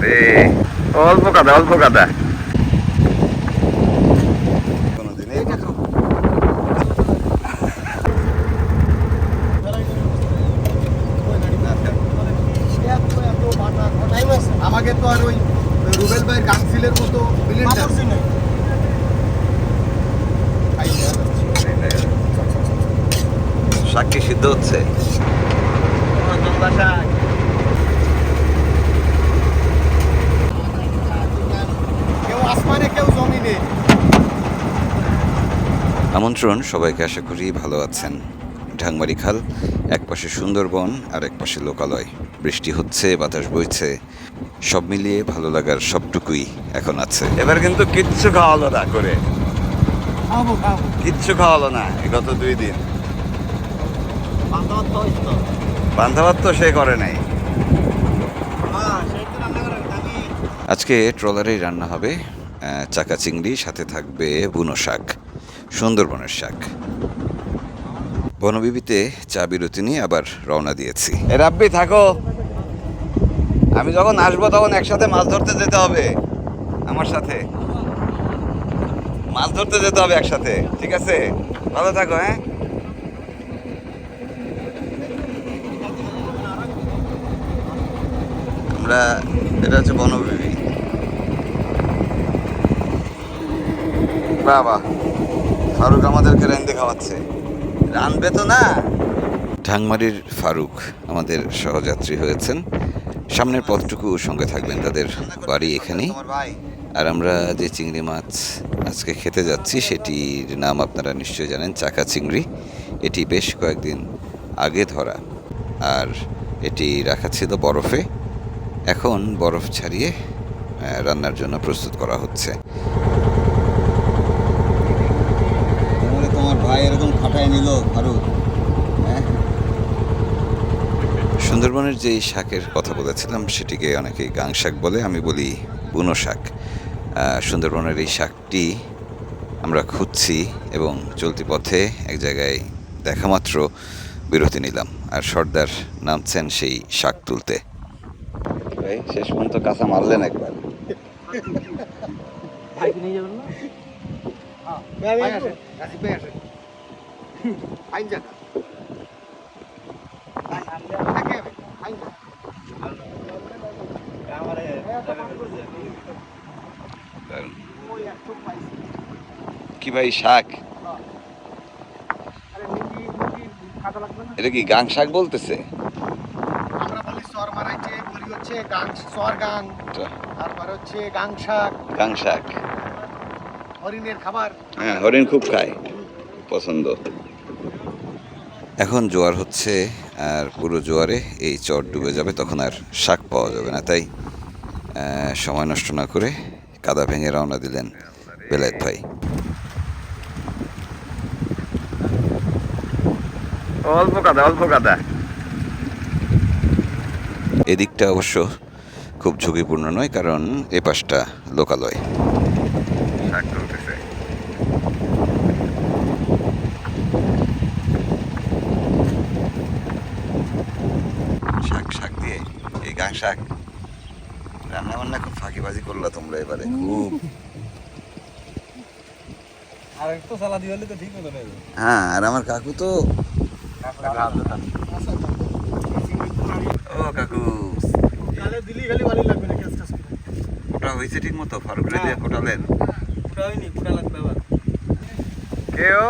আরে অল্প কাদা অল্প কাদা কোনোদিন এই প্রথম। আমাকে তো আর ওই রুবেল ভাইয়ের গাংফিলের মতো বিলিয়নটা শাক কি সিদ্ধ হচ্ছে কেউ আসমানে কেউ জমিনে আমন্ত্রণ সবাইকে আশা করি ভালো আছেন। ঢাংমারি খাল এক পাশে সুন্দরবন আর এক পাশে লোকালয়। বৃষ্টি হচ্ছে বাতাস বইছে সব মিলিয়ে ভালো লাগার সবটুকুই এখন আছে। এবার কিন্তু কিচ্ছু খাওয়ালো না করে। কিচ্ছু খাওয়ালো না গত দুই দিন। বান্ধব তো বান্ধবাত তো? সে করে নাই। হ্যাঁ আজকে ট্রলারেই রান্না হবে। চাকা চিংড়ি সাথে থাকবে বুনো শাক। সুন্দরবনের শাক। বনবিবিতে চা বিরতি নিয়ে আবার রওনা দিয়েছি। রাব্বি, থাকো। আমি যখন আসব তখন একসাথে মাছ ধরতে যেতে হবে। আমার সাথে। মাছ ধরতে যেতে হবে একসাথে, ঠিক আছে? ভালো থাকো হ্যাঁ? আমরা, এটা হচ্ছে বনবিবি। বাবা ফারুক আমাদেরকে রেন্দে খাওয়াচ্ছে। রানবে তো না? ঢাংমারির ফারুক আমাদের সহযাত্রী হয়েছেন। সামনের পথটুকু সঙ্গে থাকবেন, তাদের বাড়ি এখানেই। আর আমরা যে চিংড়ি মাছ আজকে খেতে যাচ্ছি, সেটির নাম আপনারা নিশ্চয়ই জানেন, চাকা চিংড়ি। এটি বেশ কয়েকদিন আগে ধরা, আর এটি রাখা ছিল বরফে। এখন বরফ ছাড়িয়ে রান্নার জন্য প্রস্তুত করা হচ্ছে। ভাই এরকম খাটায় নিল ফারুক হ্যাঁ? সুন্দরবনের যে শাকের কথা বলেছিলাম সেটিকে অনেকে গাং শাক বলে আমি বলি বুনো শাক। সুন্দরবনের এই শাকটি আমরা খুঁজছি এবং চলতি পথে এক জায়গায় দেখা মাত্র বিরতি নিলাম। আর সর্দার নামছেন সেই শাক তুলতে। শেষ পর্যন্ত কাঁচা মারলেন একবার। নিয়ে যাবেন না? কি ভাই শাক? এটা কি গাং শাক বলতেছে? আমরা বলি সর মারাইছে বলি হচ্ছে গাং সর গাং তারপরে হচ্ছে গাং শাক গাং শাক। হরিণের খাবার। হ্যাঁ হরিণ খুব খায় পছন্দ। এখন জোয়ার হচ্ছে আর পুরো জোয়ারে এই চর ডুবে যাবে তখন আর শাক পাওয়া যাবে না। তাই সময় নষ্ট না করে কাদা ভেঙে রওনা দিলেন বেলায়েত ভাই। অল্প কাদা অল্প কাদা। এদিকটা অবশ্য খুব ঝুঁকিপূর্ণ নয় কারণ এ পাশটা লোকালয় শাক তুলতেছে শাক শাক দিয়ে এই গাং শাক রান্না বান্না খুব ফাঁকিবাজি করলা তোমরা এবারে খুব আর একটু সালাদি হলে তো ঠিক হতো না হ্যাঁ আর আমার কাকু তো ও কাকু। ওটা হয়েছে ঠিক মতো ফারুক দিয়ে ফোটালেন কেউ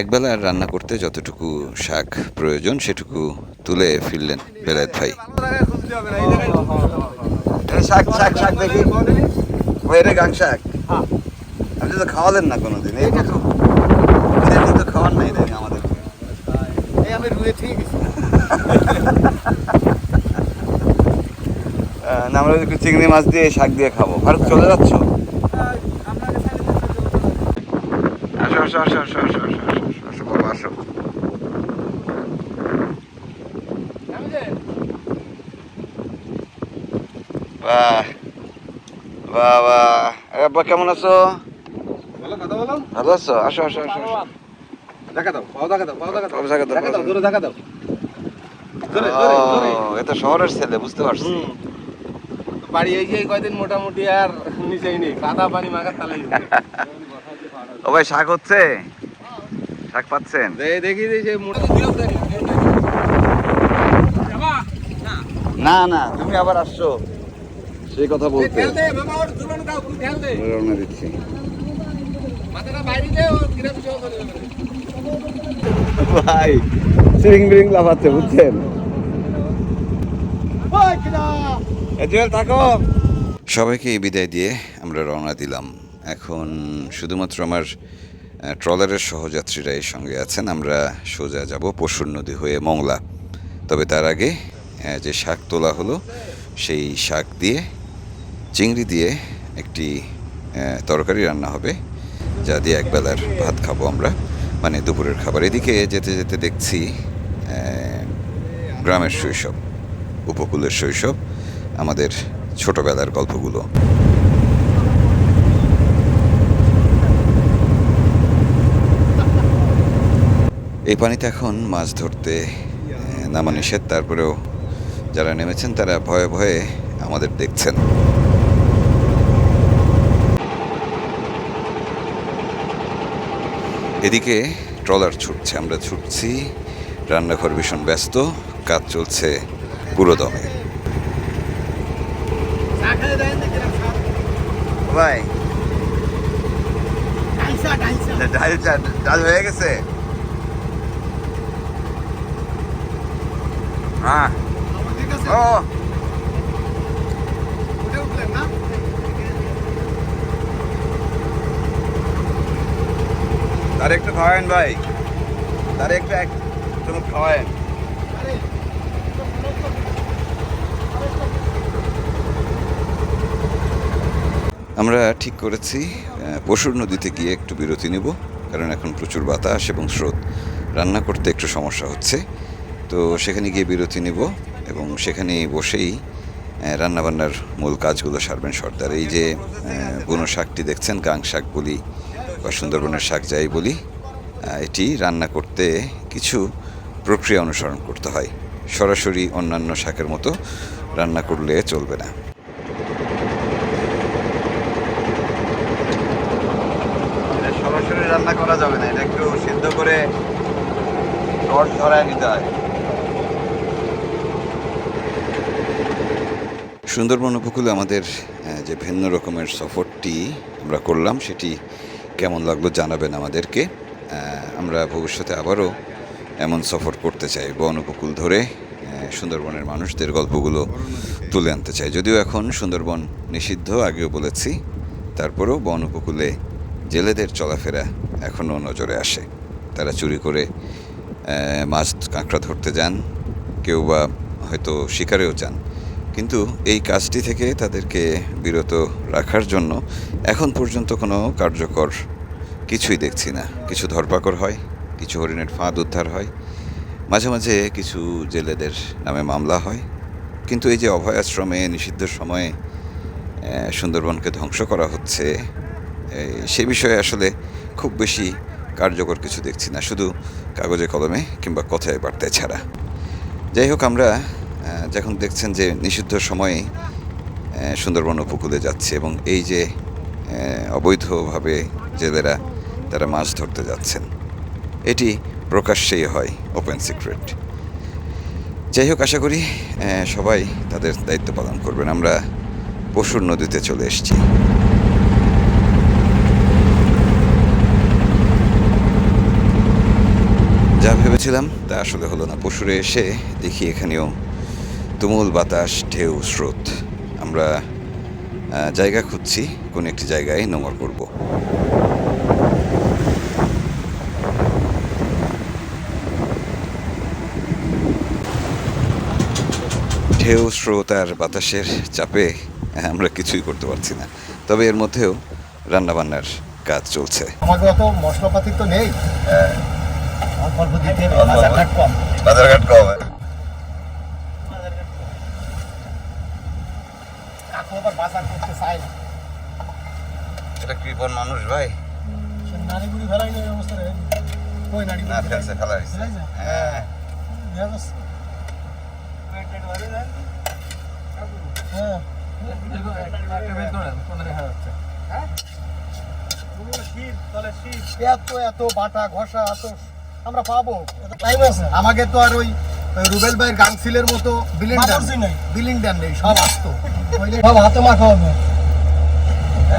একবেলা রান্না করতে যতটুকু শাক প্রয়োজন সেটুকু তুলে ফিরলেন বেলায়েত ভাই। শাক শাক শাক দেখি। ওই রে গাং শাক। আপনি তো খাওয়ালেন না কোনোদিন এই তো। খাওয়ার নাই দেন আমাদের। এই আমি রুয়ে থেকে গেছি। না আমরা একটু চিংড়ি মাছ দিয়ে শাক দিয়ে খাব। ভারত চলে যাচ্ছ? আসো আসো আসো আসো আসো আসো আসো আসো বাবা আসো। বাহ বাহ বাহ। কেমন আছো? ভালো আছো? আসো আসো আসো আসো। দেখা দাও পাও দেখা দাও পাও দেখা দাও। দেখা দাও, দেখা দাও দূরে দেখা দাও। জোরে জোরে জোরে। ও, এ শহরের ছেলে বুঝতে পারছি। বাড়ি এই যে এই কয়দিন মোটামুটি আর নিচেই নেই কাদা পানি মাখার তালাই ও ভাই শাক হচ্ছে? শাক পাচ্ছেন? দেখি যে মোটা না না তুমি আবার আসছো। সেই কথা বলতে। দিচ্ছি। ভাই সিরিং বিরিং লাফাচ্ছে বুঝছেন? থাকো সবাইকে বিদায় দিয়ে আমরা রওনা দিলাম। এখন শুধুমাত্র আমার ট্রলারের সহযাত্রীরা এর সঙ্গে আছেন। আমরা সোজা যাব পশুর নদী হয়ে মংলা। তবে তার আগে যে শাক তোলা হলো সেই শাক দিয়ে চিংড়ি দিয়ে একটি তরকারি রান্না হবে। যা দিয়ে একবেলার ভাত খাব আমরা। মানে দুপুরের খাবার। এদিকে যেতে যেতে দেখছি গ্রামের শৈশব, উপকূলের শৈশব, আমাদের ছোটবেলার গল্পগুলো। এই পানিতে এখন মাছ ধরতে নামা নিষেধ। তারপরেও যারা নেমেছেন, তারা ভয়ে ভয়ে আমাদের দেখছেন। এদিকে ট্রলার ছুটছে আমরা ছুটছি রান্নাঘর ভীষণ ব্যস্ত কাজ চলছে পুরো দমে চা খেয়ে দেন দেখি না, চা। ভাই। ডাল হয়ে গেছে হ্যাঁ আমার ঠিক আছে? ও তার একটু খাওয়ায়েন ভাই তার একটু এক আমরা ঠিক করেছি পশুর নদীতে গিয়ে একটু বিরতি নেব, কারণ এখন প্রচুর বাতাস এবং স্রোত। রান্না করতে একটু সমস্যা হচ্ছে। তো সেখানে গিয়ে বিরতি নেব এবং সেখানে বসেই রান্নাবান্নার মূল কাজগুলো সারবেন সর্দার। এই যে বুনো শাকটি দেখছেন, গাং শাক বলি। বা সুন্দরবনের শাক যাই বলি এটি রান্না করতে কিছু প্রক্রিয়া অনুসরণ করতে হয়। সরাসরি অন্যান্য শাকের মতো রান্না করলে চলবে না। সরাসরি রান্না করা যাবে না এটা একটু সিদ্ধ করে রড ধরায় নিতে হয়। সুন্দরবন উপকূলে আমাদের যে ভিন্ন রকমের সফরটি আমরা করলাম সেটি কেমন লাগল জানাবেন আমাদেরকে। আমরা ভবিষ্যতে আবারও এমন সফর করতে চাই বন উপকূল ধরে সুন্দরবনের মানুষদের গল্পগুলো তুলে আনতে চাই। যদিও এখন সুন্দরবন নিষিদ্ধ, আগেও বলেছি, তারপরেও বন উপকূলে জেলেদের চলাফেরা এখনও নজরে আসে। তারা চুরি করে মাছ কাঁকড়া ধরতে যান, কেউ বা হয়তো শিকারেও যান। কিন্তু এই কাজটি থেকে তাদেরকে বিরত রাখার জন্য এখন পর্যন্ত কোনো কার্যকর কিছুই দেখছি না। কিছু ধরপাকড় হয়, কিছু হরিণের ফাঁদ উদ্ধার হয়, মাঝে মাঝে কিছু জেলেদের নামে মামলা হয়। কিন্তু এই যে অভয় আশ্রমে নিষিদ্ধ সময়ে সুন্দরবনকে ধ্বংস করা হচ্ছে সে বিষয়ে আসলে খুব বেশি কার্যকর কিছু দেখছি না। শুধু কাগজে কলমে কিংবা কথায় বার্তায় ছাড়া। যাই হোক, আমরা যখন দেখছেন যে নিষিদ্ধ সময়ে সুন্দরবন উপকূলে যাচ্ছে এবং এই যে অবৈধভাবে জেলেরা তারা মাছ ধরতে যাচ্ছেন, এটি প্রকাশ্যেই হয় ওপেন সিক্রেট যাই হোক, আশা করি সবাই তাদের দায়িত্ব পালন করবেন। আমরা পশুর নদীতে চলে এসেছি। যা ভেবেছিলাম তা আসলে হলো না। পশুরে এসে দেখি এখানেও তুমুল বাতাস ঢেউ স্রোত। আমরা জায়গা খুঁজছি কোন একটি জায়গায় নোঙর করব। ঢেউ স্রোত আর বাতাসের চাপে আমরা কিছুই করতে পারছি না। তবে এর মধ্যেও রান্নাবান্নার কাজ চলছে। আমাকে অত মশলাপাতি তো নেই। অল্প অল্প দিতে হবে। বাজারঘাট কম। বাজারঘাট কম কাকু আবার বাজার করতে চায় না এটা কৃপন মানুষ ভাই ফেলাই অবস্থা রে। কই না ফেলছে? হ্যাঁ। যাচ্ছে। হ্যাঁ এত এত বাটা ঘষা এত আমরা পাবো। আমাকে তো আর ওই রুবেল ভাইয়ের গাংসিলের মতো বিলিন্ডার বিলিন্ডার নেই? সব আসতো। সব হাতে মাখা হবে।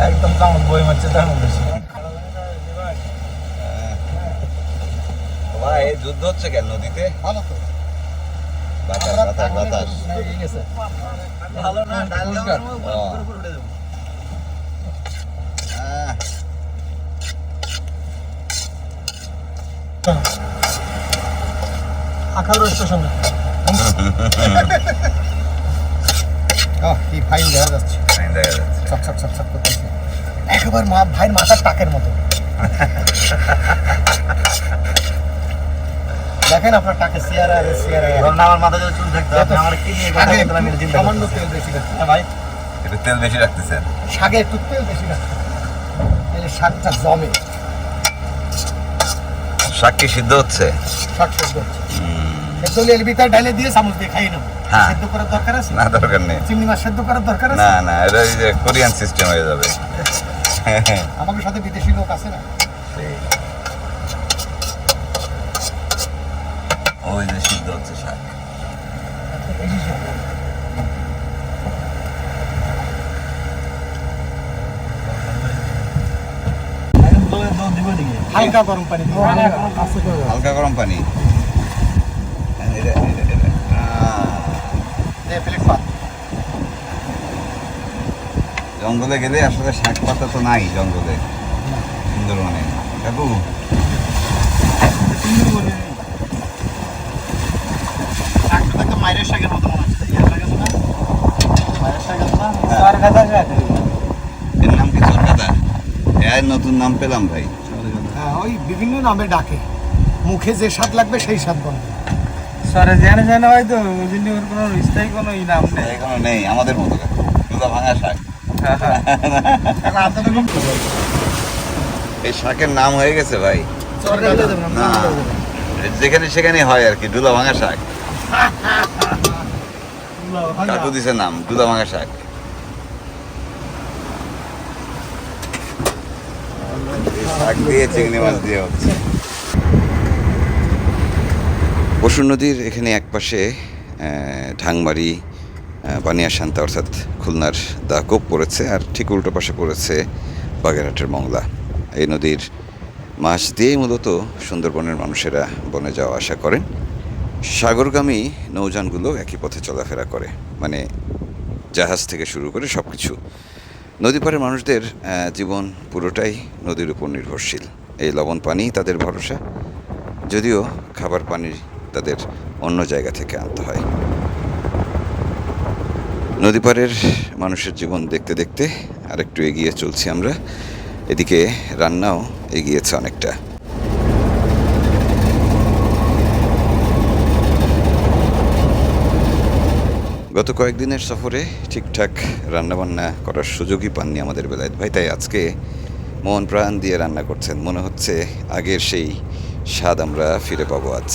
একদম কামড় বই মারছে তার মধ্যে ভাই যুদ্ধ হচ্ছে কেন নদীতে? ভালো তো। বাতাস বাতাস বাতাস। ভালো না ডাল আহ, স্টেশনে। কি ফাইন দেখা যাচ্ছে। ফাইন দেখা যাচ্ছে। চপ চপ চপ চপ করতেছে। একেবারে মা ভাইয়ের মাথার টাকের মতো। দেখেন আপনার টাকে আছে সিয়ারা। আমার মাথা যদি চুল থাকতো আপনি আমার কি নিয়ে কথা বলতেন আমি এটা চিন্তা সামান্য তেল বেশি রাখতে হ্যাঁ ভাই। একটু তেল বেশি রাখতেছেন শাকে একটু তেল বেশি রাখতে তাহলে শাকটা জমে। শাক কি সিদ্ধ হচ্ছে? শাক সেদ্ধ হচ্ছে। সেদ্ধ হলে এর ভিতরে দিয়ে চামচ দিয়ে খাই নেব। হ্যাঁ। সেদ্ধ করার দরকার আছে? না দরকার নেই। চিংড়ি মাছ সেদ্ধ করার দরকার আছে? না না এটা ওই যে কোরিয়ান সিস্টেম হয়ে যাবে। আমাদের সাথে বিদেশি লোক আছে না? ওই যে সিদ্ধ হচ্ছে শাক হালকা গরম পানি। হালকা গরম পানি। জঙ্গলে গেলে আসলে শাক পাতা তো নাই জঙ্গলে। সুন্দরবনে। কাকু। শাকটা তো মায়ের শাকের মতো মনে হচ্ছে। ইয়ার শাক আছে না? মায়ের শাক আছে না? এর নাম কি চরকাদা এর নতুন নাম পেলাম ভাই। হ্যাঁ, ওই বিভিন্ন নামে ডাকে। মুখে যে স্বাদ লাগবে সেই স্বাদ বলবে সরে জানে জানে হয়তো ওই জন্য ওর কোনো স্থায়ী কোনো ই নাম নেই। এখনও নেই আমাদের মতো কাকু ভাঙা শাক। এই শাকের নাম হয়ে গেছে ভাই। না যেখানে সেখানে হয় আর কি দুলা ভাঙা শাক। কাকু দিছে নাম দুলা ভাঙা শাক শাক দিয়ে চিংড়ি মাছ দিয়ে হচ্ছে। পশুর নদীর এখানে একপাশে আহ, ঢাংমারি বানিয়া শান্তা অর্থাৎ খুলনার দাকোপ পড়েছে আর ঠিক উল্টো পাশে পড়েছে বাগেরহাটের মংলা। এই নদীর মাছ দিয়েই মূলত সুন্দরবনের মানুষেরা বনে যাওয়া আসা করেন। সাগরগামী নৌযানগুলো একই পথে চলাফেরা করে মানে জাহাজ থেকে শুরু করে সব কিছু নদী পাড়ের মানুষদের জীবন পুরোটাই নদীর উপর নির্ভরশীল। এই লবণ পানি তাদের ভরসা, যদিও খাবার পানি তাদের অন্য জায়গা থেকে আনতে হয়। নদী পাড়ের মানুষের জীবন দেখতে দেখতে আরেকটু এগিয়ে চলছি আমরা। এদিকে রান্নাও এগিয়েছে অনেকটা। গত কয়েকদিনের সফরে ঠিকঠাক রান্নাবান্না করার সুযোগই পাননি আমাদের বেলায় ভাই, তাই আজকে মন প্রাণ দিয়ে রান্না করছেন। মনে হচ্ছে আগের সেই স্বাদ আমরা ফিরে পাবো আজ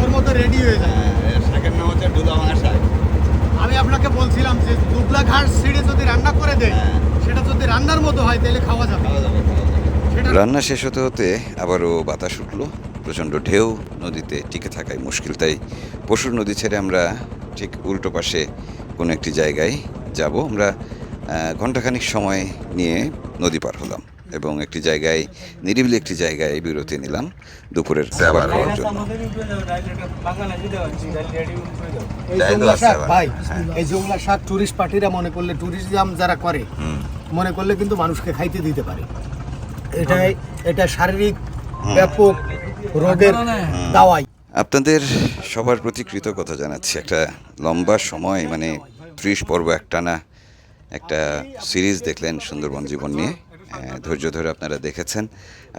ওর মতো রেডি হয়ে যায় শাকের নাম হচ্ছে ডুলা ভাঙা শাক আমি আপনাকে বলছিলাম যে দুবলা ঘাট সিঁড়ে যদি রান্না করে দেয় হ্যাঁ। সেটা যদি রান্নার মতো হয় তাহলে খাওয়া যাবে সেটা রান্না শেষ হতে হতে আবারও বাতাস উঠল। প্রচণ্ড ঢেউ নদীতে টিকে থাকাই মুশকিল। তাই পশুর নদী ছেড়ে আমরা ঠিক উল্টো পাশে কোনো একটি জায়গায় যাব। আমরা ঘণ্টাখানিক সময় নিয়ে নদী পার হলাম এবং একটি জায়গায় নিরিবিলি একটি জায়গায় বিরতি নিলাম দুপুরের খাবার খাওয়ার জন্য। এই জংলা শাক ভাই হ্যাঁ। টুরিস্ট পার্টিরা মনে করলে ট্যুরিজম যারা করে মনে করলে কিন্তু মানুষকে খাইতে দিতে পারে। এটাই এটা শারীরিক ব্যাপক রোগের দাওয়াই। আপনাদের সবার প্রতি কৃতজ্ঞতা জানাচ্ছি। একটা লম্বা সময় মানে ত্রিশ পর্ব একটানা একটা সিরিজ দেখলেন সুন্দরবন জীবন নিয়ে। ধৈর্য ধরে আপনারা দেখেছেন।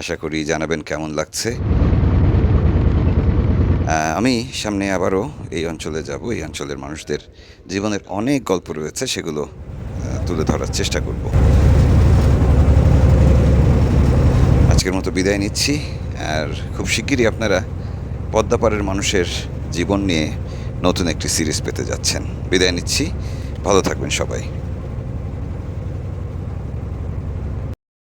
আশা করি জানাবেন কেমন লাগছে। আমি সামনে আবারও এই অঞ্চলে যাব। এই অঞ্চলের মানুষদের জীবনের অনেক গল্প রয়েছে সেগুলো তুলে ধরার চেষ্টা করব। আজকের মতো বিদায় নিচ্ছি। আর খুব শিগগিরই আপনারা পদ্মাপাড়ের মানুষের জীবন নিয়ে নতুন একটি সিরিজ পেতে যাচ্ছেন। বিদায় নিচ্ছি। ভালো থাকবেন সবাই।